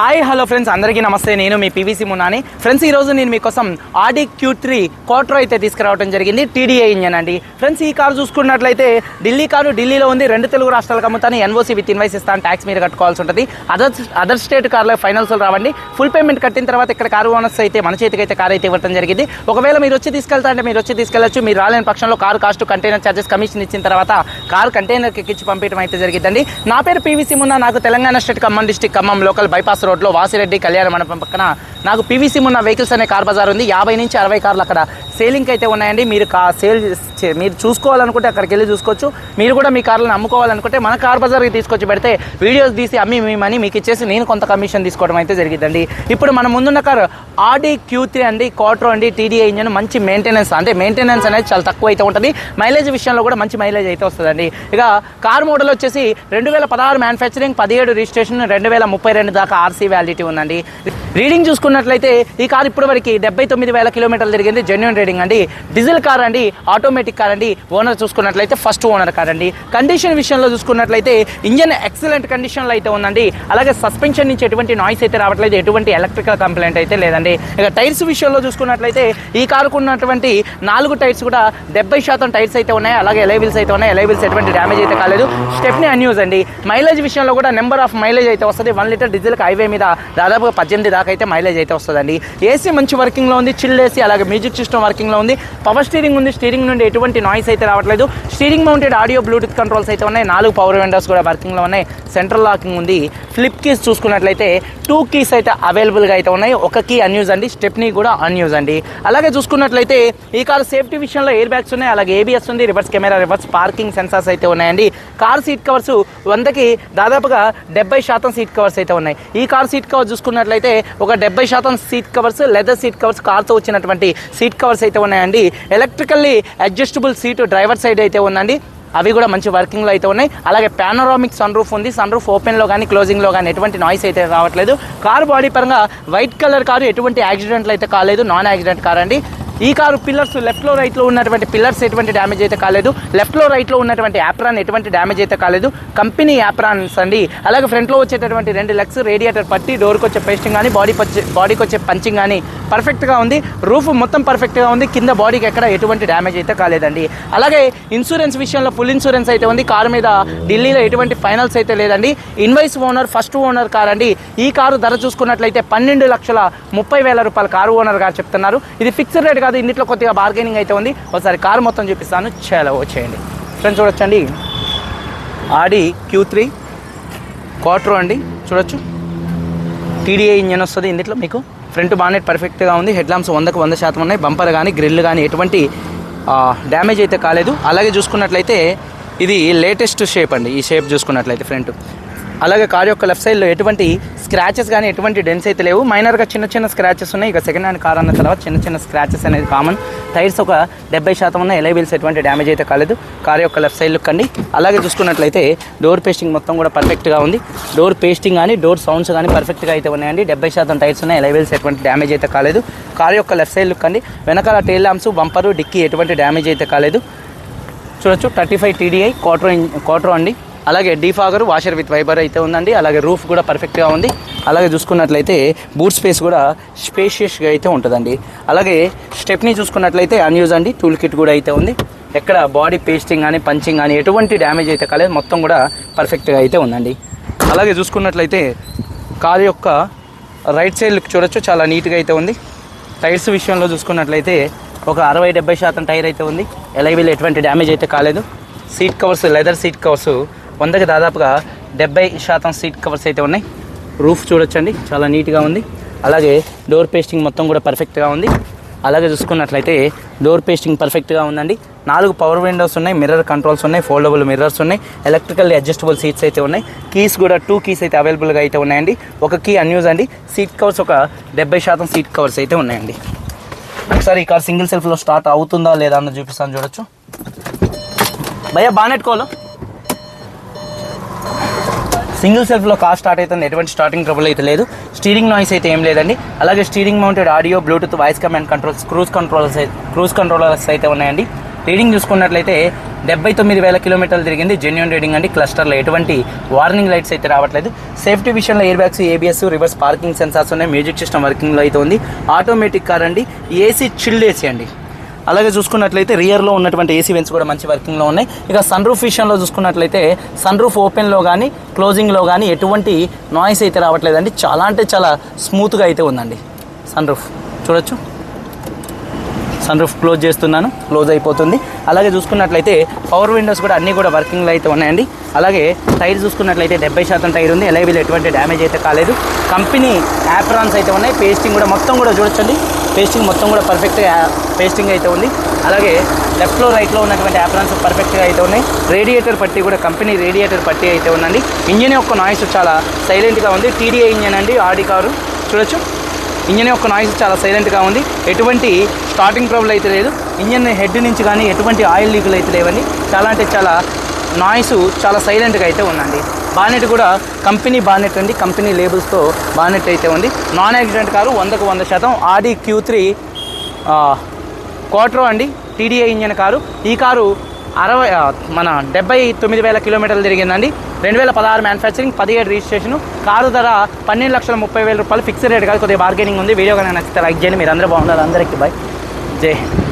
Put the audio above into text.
Hi hello friends. అందరికీ నమస్తే. నేను మీ పీవీసీ మునాని ఫ్రెండ్స్ ఈ రోజు నేను మీకోసం ఆడి క్యూ త్రీ క్వార్ట్రో అయితే తీసుకురావడం జరిగింది. టీడీఏ ఇంజన్ అండి. ఫ్రెండ్స్ ఈ కారు చూసుకున్నట్లయితే ఢిల్లీ కారు ఢిల్లీలో ఉంది. రెండు తెలుగు రాష్ట్రాలకు అమ్ముతాను. ఎన్ఓసీ విత్ ఇన్వైస్ ఇస్తాను ట్యాక్స్ మీరు కట్టుకోవాల్సి ఉంటుంది. అదర్ అదర్ స్టేట్ కార్లో ఫైనల్స్ రావండి. ఫుల్ పేమెంట్ కట్టిన తర్వాత ఇక్కడ కారు ఓనర్స్ అయితే మన చేతికి అయితే కారు అయితే ఇవ్వడం జరిగింది. ఒకవేళ మీరు వచ్చి తీసుకెళ్తా అంటే మీరు వచ్చి తీసుకెళ్ళచ్చు. మీరు రాలేని పక్షంలో car cost container charges commission ఇచ్చిన తర్వాత కారు కంటైనర్కి ఇచ్చి పంపించడం అయితే జరిగిందండి నా పేరు పీవీసీ మున్నా. నాకు Telangana state Khammam district Khammam local bypass రోడ్లో వాసిరెడ్డి కళ్యాణ మండపం పక్కన నాకు పీవీసీ ఉన్న వెహికల్స్ అనే కార్ బజార్ ఉంది. యాభై నుంచి అరవై కార్లు అక్కడ సేలింగ్ అయితే ఉన్నాయండి. మీరు కా సేల్ మీరు చూసుకోవాలనుకుంటే అక్కడికి వెళ్ళి చూసుకోవచ్చు. మీరు కూడా మీ కార్లను అమ్ముకోవాలనుకుంటే మన కార్ బజార్కి తీసుకొచ్చి పెడితే వీడియోస్ తీసి అమ్మి మీ మనీ మీకు ఇచ్చేసి నేను కొంత కమిషన్ తీసుకోవడం అయితే జరిగిందండి ఇప్పుడు మన ముందున్న కార్ ఆడి క్యూ త్రీ అండి క్వార్టర్ అండి టీడీఐ ఇంజన్ మంచి మెయింటెనెన్స్ అంటే మెయింటెనెన్స్ అనేది చాలా తక్కువ అయితే ఉంటుంది. మైలేజ్ విషయంలో కూడా మంచి మైలేజ్ అయితే వస్తుందండి. ఇక కార్ మోడల్ వచ్చేసి రెండు వేల పదహారు మ్యానుఫ్యాక్చరింగ్ పదిహేడు రిజిస్ట్రేషన్ రెండు వేల ముప్పై రెండు దాకా ఆర్సీ వ్యాలిటీ ఉందండి. రీడింగ్ చూసుకున్నట్లయితే ఈ కార్ ఇప్పటివరకు డెబ్బై తొమ్మిది వేల కిలోమీటర్లు తిరిగింది. జెన్యున్ రీడింగ్ అండి. డీజిల్ కార్ అండి ఆటోమేటిక్ కార్ అండి. ఓనర్ చూసుకున్నట్లయితే ఫస్ట్ ఓనర్ కార్ అండి. కండిషన్ విషయంలో చూసుకున్నట్లయితే ఇంజన్ ఎక్సలెంట్ కండిషన్లో అయితే ఉందండి. అలాగే సస్పెన్షన్ నుంచి ఎటువంటి నాయిస్ అయితే రావట్లేదు. ఎటువంటి ఎలక్ట్రికల్ కంప్లైంట్ అయితే లేదండి. ఇక టైర్స్ విషయంలో చూసుకున్నట్లయితే ఈ కారుకు ఉన్నటువంటి నాలుగు టైర్స్ కూడా డెబ్బై శాతం టైర్స్ అయితే ఉన్నాయి. అలాగే ఎలైవిల్స్ అయితే ఉన్నాయి. ఎలైవిల్స్ ఎటువంటి డ్యామేజ్ అయితే కాలేదు. స్టెప్ని అన్యూజ్ అండి. మైలేజ్ విషయంలో కూడా నెంబర్ ఆఫ్ మైలేజ్ అయితే వస్తుంది. వన్ లీటర్ డీజిల్కి హైవే మీద దాదాపుగా పద్దెనిమిది దాకా అయితే మైలేజ్ అయితే వస్తుందండి. ఏసీ మంచి వర్కింగ్లో ఉంది. చిల్ ఏసీ అలాగే మ్యూజిక్ సిస్టమ్ వర్కింగ్లో ఉంది. పవర్ స్టీరింగ్ ఉంది. స్టీరింగ్ నుండి ఎటువంటి నాయిస్ అయితే రావట్లేదు. Steering mounted audio bluetooth controls అయితే ఉన్నాయి. నాలుగు పవర్ విండోస్ కూడా వర్కింగ్లో ఉన్నాయి. సెంట్రల్ లాకింగ్ ఉంది. ఫ్లిప్ కీస్ చూసుకున్నట్లయితే టూ కీస్ అయితే అవైలబుల్గా అయితే ఉన్నాయి. ఒక కీ అన్యూజ్ అండి. స్టెప్నీ కూడా అన్యూజ్ అండి. అలాగే చూసుకున్నట్లయితే ఈ కార్ సేఫ్టీ విషయంలో ఎయిర్ బ్యాగ్స్ ఉన్నాయి. అలాగే ఏబిఎస్ ఉంది reverse camera reverse parking sensors అయితే ఉన్నాయండి. కార్ సీట్ కవర్స్ వందకి దాదాపుగా డెబ్బై శాతం సీట్ కవర్స్ అయితే ఉన్నాయి. ఈ కార్ సీట్ కవర్ చూసుకున్నట్లయితే ఒక డెబ్బై శాతం seat covers leather seat covers కార్తో వచ్చినటువంటి సీట్ కవర్స్ అయితే ఉన్నాయండి. Electrically adjustable seat driver side అయితే ఉందండి. అవి కూడా మంచి వర్కింగ్లో అయితే ఉన్నాయి. అలాగే పానరామిక్ సన్ రూఫ్ ఉంది సన్ రూఫ్ ఓపెన్లో కానీ క్లోజింగ్లో కానీ ఎటువంటి నాయిస్ అయితే రావట్లేదు. కారు బాడీ పరంగా వైట్ కలర్ కారు ఎటువంటి యాక్సిడెంట్లు అయితే కాలేదు. నాన్ యాక్సిడెంట్ కార్ అండి. ఈ కారు పిల్లర్స్ లెఫ్ట్లో రైట్లో ఉన్నటువంటి పిల్లర్స్ ఎటువంటి డ్యామేజ్ అయితే కాలేదు. లెఫ్ట్లో రైట్లో ఉన్నటువంటి యాప్రాన్ ఎటువంటి డ్యామేజ్ అయితే కాలేదు. కంపెనీ యాప్రాన్స్ అండి. అలాగే ఫ్రంట్లో వచ్చేటటువంటి రెండు లెగ్స్ రేడియేటర్ పట్టి డోర్కి వచ్చే పేస్టింగ్ కానీ బాడీ బాడీకి వచ్చే పంచింగ్ కానీ పర్ఫెక్ట్గా ఉంది. రూఫ్ మొత్తం పర్ఫెక్ట్గా ఉంది. కింద బాడీకి ఎక్కడ ఎటువంటి డ్యామేజ్ అయితే కాలేదండి. అలాగే ఇన్సూరెన్స్ విషయంలో ఫుల్ ఇన్సూరెన్స్ అయితే ఉంది. కారు మీద ఢిల్లీలో ఎటువంటి ఫైనల్స్ అయితే లేదండి. Invoice owner first owner car అండి. ఈ కారు ధర చూసుకున్నట్లయితే పన్నెండు లక్షల ముప్పై వేల రూపాయల కారు ఓనర్ గారు చెప్తున్నారు. ఇది ఫిక్స్డ్ రేట్ కాదు ఇన్నిట్లో కొద్దిగా బార్గెనింగ్ అయితే ఉంది. ఒకసారి కారు మొత్తం చూపిస్తాను. చాలా వచ్చేయండి. ఫ్రెండ్స్ చూడొచ్చండి? ఆడి క్యూ త్రీ క్వార్టర్ అండి. చూడొచ్చు? టీడీఏ ఇంజన్ వస్తుంది ఇందులో మీకు. ఫ్రంట్ బానెట్ పర్ఫెక్ట్గా ఉంది. హెడ్ లాంప్స్ వందకు వంద శాతం ఉన్నాయి. బంపర్ కానీ గ్రిల్ కానీ ఎటువంటి డ్యామేజ్ అయితే కాలేదు. అలాగే చూసుకున్నట్లయితే ఇది లేటెస్ట్ షేప్ అండి. ఈ షేప్ చూసుకున్నట్లయితే ఫ్రంట్ అలాగే కార్ యొక్క లెఫ్ట్ సైడ్లో ఎటువంటి స్క్రాచెస్ కానీ ఎటువంటి డెన్స్ అయితే లేవు. మైనర్గా చిన్న చిన్న స్క్రాచెస్ ఉన్నాయి. ఇక సెకండ్ హ్యాండ్ కార్ అన్న తర్వాత చిన్న చిన్న స్క్రాచెస్ అనేది కామన్ టైర్స్ ఒక డెబ్బై శాతం ఉన్న ఎలైవీల్స్ ఎటువంటి డ్యామేజ్ అయితే కాలేదు. కార్ యొక్క లెఫ్ట్ సైడ్ లుక్ అండి. అలాగే చూసుకున్నట్లయితే డోర్ పేస్టింగ్ మొత్తం కూడా పర్ఫెక్ట్గా ఉంది. డోర్ పేస్టింగ్ కానీ డోర్ సౌండ్స్ కానీ పర్ఫెక్ట్గా అయితే ఉన్నాయండి. డెబ్బై శాతం టైర్స్ ఉన్నాయి ఎలైవీల్స్ ఎటువంటి డ్యామేజ్ అయితే కాలేదు. కార్ యొక్క లెఫ్ట్ సైడ్ లుక్ అండి. వెనకాల టైల్ ల్యాంప్స్ బంపరు డిక్కీ ఎటువంటి డ్యామేజ్ అయితే కాలేదు. చూడొచ్చు. Thirty five TDI quattro quattro అండి. అలాగే డీఫాగర్ వాషర్ విత్ వైబర్ అయితే ఉందండి. అలాగే రూఫ్ కూడా పర్ఫెక్ట్గా ఉంది. అలాగే చూసుకున్నట్లయితే బూట్ స్పేస్ కూడా స్పేషియస్గా అయితే ఉంటుందండి. అలాగే స్టెప్ని చూసుకున్నట్లయితే అన్యూజ్ అండి. టూల్ కిట్ కూడా అయితే ఉంది. ఎక్కడ బాడీ పేస్టింగ్ కానీ పంచింగ్ కానీ ఎటువంటి డ్యామేజ్ అయితే కాలేదు. మొత్తం కూడా పర్ఫెక్ట్గా అయితే ఉందండి. అలాగే చూసుకున్నట్లయితే కారు యొక్క రైట్ సైడ్ లుక్ చూడొచ్చు. చాలా నీట్గా అయితే ఉంది. టైర్స్ విషయంలో చూసుకున్నట్లయితే ఒక అరవై డెబ్బై శాతం టైర్ అయితే ఉంది. ఎలైవీలు ఎటువంటి డ్యామేజ్ అయితే కాలేదు. Seat covers leather seat covers వందకి దాదాపుగా డెబ్బై శాతం సీట్ కవర్స్ అయితే ఉన్నాయి. రూఫ్ చూడొచ్చండి చాలా నీట్గా ఉంది. అలాగే డోర్ పేస్టింగ్ మొత్తం కూడా పర్ఫెక్ట్గా ఉంది. అలాగే చూసుకున్నట్లయితే డోర్ పేస్టింగ్ పర్ఫెక్ట్గా ఉందండి. నాలుగు పవర్ విండోస్ ఉన్నాయి మిర్రర్ కంట్రోల్స్ ఉన్నాయి ఫోల్డబుల్ మిర్రర్స్ ఉన్నాయి ఎలక్ట్రికల్ అడ్జస్టబుల్ సీట్స్ అయితే ఉన్నాయి. కీస్ కూడా టూ కీస్ అయితే అవైలబుల్గా అయితే ఉన్నాయండి. ఒక కీ అన్యూజ్ అండి. సీట్ కవర్స్ ఒక డెబ్బై శాతం సీట్ కవర్స్ అయితే ఉన్నాయండి. ఒకసారి ఈ కార్ సింగిల్ సెల్ఫ్లో స్టార్ట్ అవుతుందా లేదా అన్నది చూపిస్తాను చూడొచ్చు. భయ్యా బానెట్ కోలో సింగిల్ సెల్ఫ్లో కార్ స్టార్ట్ అవుతుంది ఎటువంటి స్టార్టింగ్ ట్రబుల్ అయితే లేదు. స్టీరింగ్ నాయిస్ అయితే ఏం లేదండి. అలాగే steering mounted audio Bluetooth voice command controls cruise controllers cruise controllers అయితే ఉన్నాయండి. రీడింగ్ చూసుకున్నట్లయితే డెబ్బై తొమ్మిది వేల కిలోమీటర్లు తిరిగింది జెన్యున్ రీడింగ్ అండి. క్లస్టర్లో ఎటువంటి వార్నింగ్ లైట్స్ అయితే రావట్లేదు. సేఫ్టీ విషయంలో air bags ABS reverse parking sensors ఉన్నాయి. మ్యూజిక్ సిస్టమ్ వర్కింగ్లో అయితే ఉంది. ఆటోమేటిక్ కార్ అండి. ఏసీ చిల్డ్ ఏసీ అండి. అలాగే చూసుకున్నట్లయితే రియర్లో ఉన్నటువంటి ఏసీ వెంట్స్ కూడా మంచి వర్కింగ్లో ఉన్నాయి. ఇక సన్ రూఫ్ విషయంలో చూసుకున్నట్లయితే సన్ రూఫ్ ఓపెన్లో కానీ క్లోజింగ్లో కానీ ఎటువంటి నాయిస్ అయితే రావట్లేదండి. చాలా అంటే చాలా స్మూత్గా అయితే ఉందండి సన్ రూఫ్ చూడొచ్చు. సన్ రూఫ్ క్లోజ్ చేస్తున్నాను. క్లోజ్ అయిపోతుంది. అలాగే చూసుకున్నట్లయితే పవర్ విండోస్ కూడా అన్నీ కూడా వర్కింగ్లో అయితే ఉన్నాయండి. అలాగే టైర్ చూసుకున్నట్లయితే డెబ్బై శాతం టైర్ ఉంది. ఎలైవీలు ఎటువంటి డ్యామేజ్ అయితే కాలేదు. కంపెనీ యాప్రాన్స్ అయితే ఉన్నాయి. పేస్టింగ్ కూడా మొత్తం కూడా చూడొచ్చండి. పేస్టింగ్ మొత్తం కూడా పర్ఫెక్ట్గా పేస్టింగ్ అయితే ఉంది. అలాగే లెఫ్ట్లో రైట్లో ఉన్నటువంటి యాప్రాన్స్ పర్ఫెక్ట్గా అయితే ఉన్నాయి. రేడియేటర్ పట్టి కూడా కంపెనీ రేడియేటర్ పట్టి అయితే ఉందండి. ఇంజన్ యొక్క నాయిస్ చాలా సైలెంట్గా ఉంది. టీడీఐ ఇంజన్ అండి ఆడి కారు. చూడొచ్చు. ఇంజన్ యొక్క నాయిస్ చాలా సైలెంట్గా ఉంది. ఎటువంటి స్టార్టింగ్ ప్రాబ్లం అయితే లేదు. ఇంజన్ హెడ్ నుంచి కానీ ఎటువంటి ఆయిల్ లీకులు అయితే లేవండి. చాలా అంటే చాలా నాయిస్ చాలా సైలెంట్గా అయితే ఉందండి. బానెట్ కూడా కంపెనీ బానెట్ అండి. కంపెనీ లేబుల్స్తో బానెట్ అయితే ఉంది. నాన్ యాక్సిడెంట్ కారు వందకు వంద శాతం ఆడి క్యూ త్రీ క్వార్టర్ అండి. TDI engine car. ఈ కారు అరవై మన డెబ్బై తొమ్మిది వేల కిలోమీటర్లు తిరిగిందండి. రెండు వేల పదహారు మ్యానుఫ్యాక్చరింగ్ పదిహేడు రిజిస్ట్రేషన్ కారు ధర పన్నెండు లక్షల ముప్పై వేల రూపాయలు. ఫిక్స్డ్ రేట్ కాదు కొద్దిగా బార్గెనింగ్ ఉంది. వీడియో కానీ నచ్చితే లైక్ చేయండి. మీరు అందరూ బాగున్నారు అందరికీ బాయ్ జై హింద్.